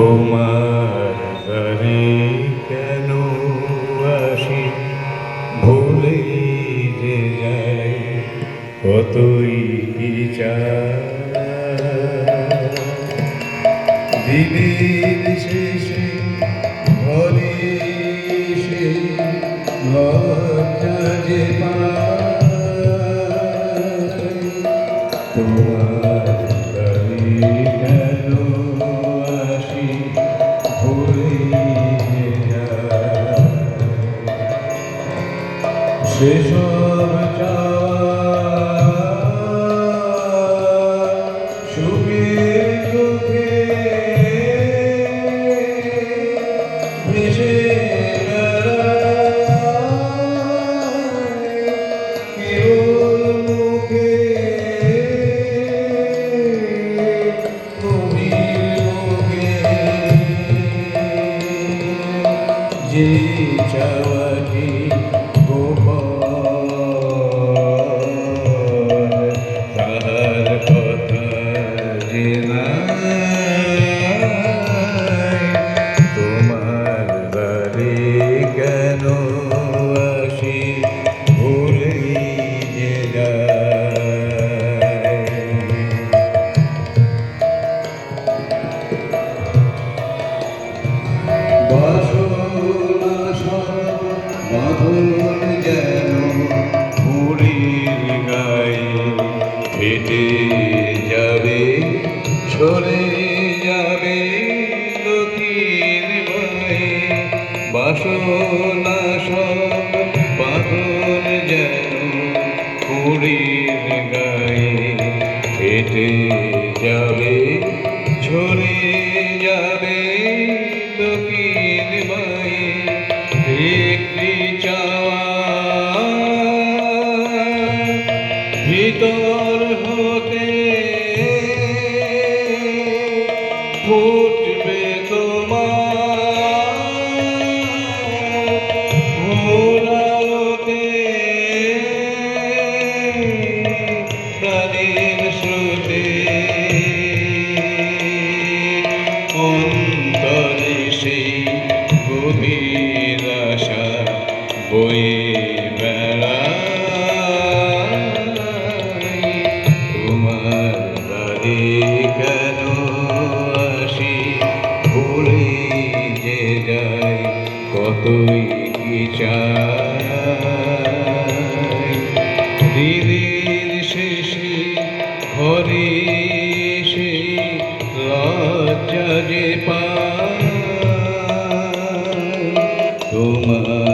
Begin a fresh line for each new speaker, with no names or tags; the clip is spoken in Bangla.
তোমার ঘরে কেন আসি? ভুলে যে যাই, কতই চাই। দিনের শেষে ঘরে এসে লজ্জা যে তোমার ঘরে সেসব সুখের দুঃখে ভেসে বেড়ায় সব যেন পুরীর গায়ে ফেটে যাবে, সরে যাবে দক্ষিণ ভয়ে। বাসনা সব বাঁধন যেন পুরীর গায়ে ফেটে যাবে ঝরে যাবে দক্ষিণ মায়ে ভিতর